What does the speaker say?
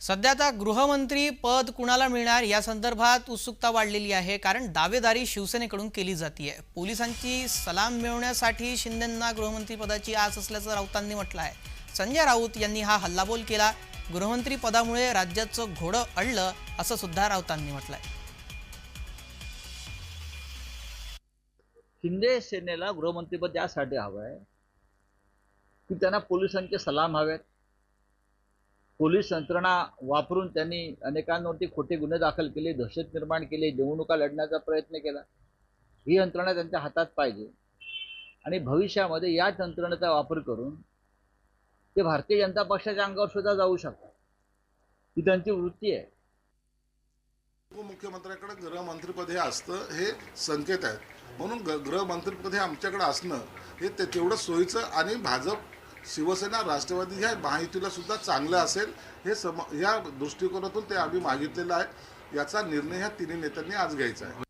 सध्या आता गृहमंत्री पद कुणाला मिळणार या संदर्भात उत्सुकता वाढलेली आहे कारण दावेदारी शिवसेनेकडून केली जाते पोलिसांची सलाम मिळवण्यासाठी शिंदेंना गृहमंत्री पदाची आस असल्याचं राऊतांनी म्हटलं आहे संजय राऊत यांनी हा हल्लाबोल केला. गृहमंत्री पदामुळे राज्याचं घोडं अडलं असं सुद्धा राऊतांनी म्हटलंय. शिंदे सेनेला गृहमंत्रीपद यासाठी हवं आहे की त्यांना पोलिसांचे सलाम हवेत. पोलीस यंत्रणा वापरून त्यांनी अनेकांवरती खोटे गुन्हे दाखल केले दहशत निर्माण केले निवडणुका लढण्याचा प्रयत्न केला. ही यंत्रणा त्यांच्या हातात पाहिजे. आणि भविष्यामध्ये या यंत्रणेचा वापर करून ते भारतीय जनता पक्षाच्या अंगावर सुद्धा जाऊ शकतात. ही त्यांची वृत्ती आहे. उपमुख्यमंत्र्याकडे गृहमंत्रीपद हे असतं हे संकेत आहेत. म्हणून ग गृहमंत्रीपद हे आमच्याकडे असणं हे ते तेवढं सोयीचं आणि भाजप शिवसेना राष्ट्रवादी ह्या महायुतीला सुद्धा चांगलं असेल हे सम या दृष्टिकोनातून ते आम्ही मागितलेलं आहे. याचा निर्णय ह्या तिन्ही नेत्यांनी आज घ्यायचा आहे.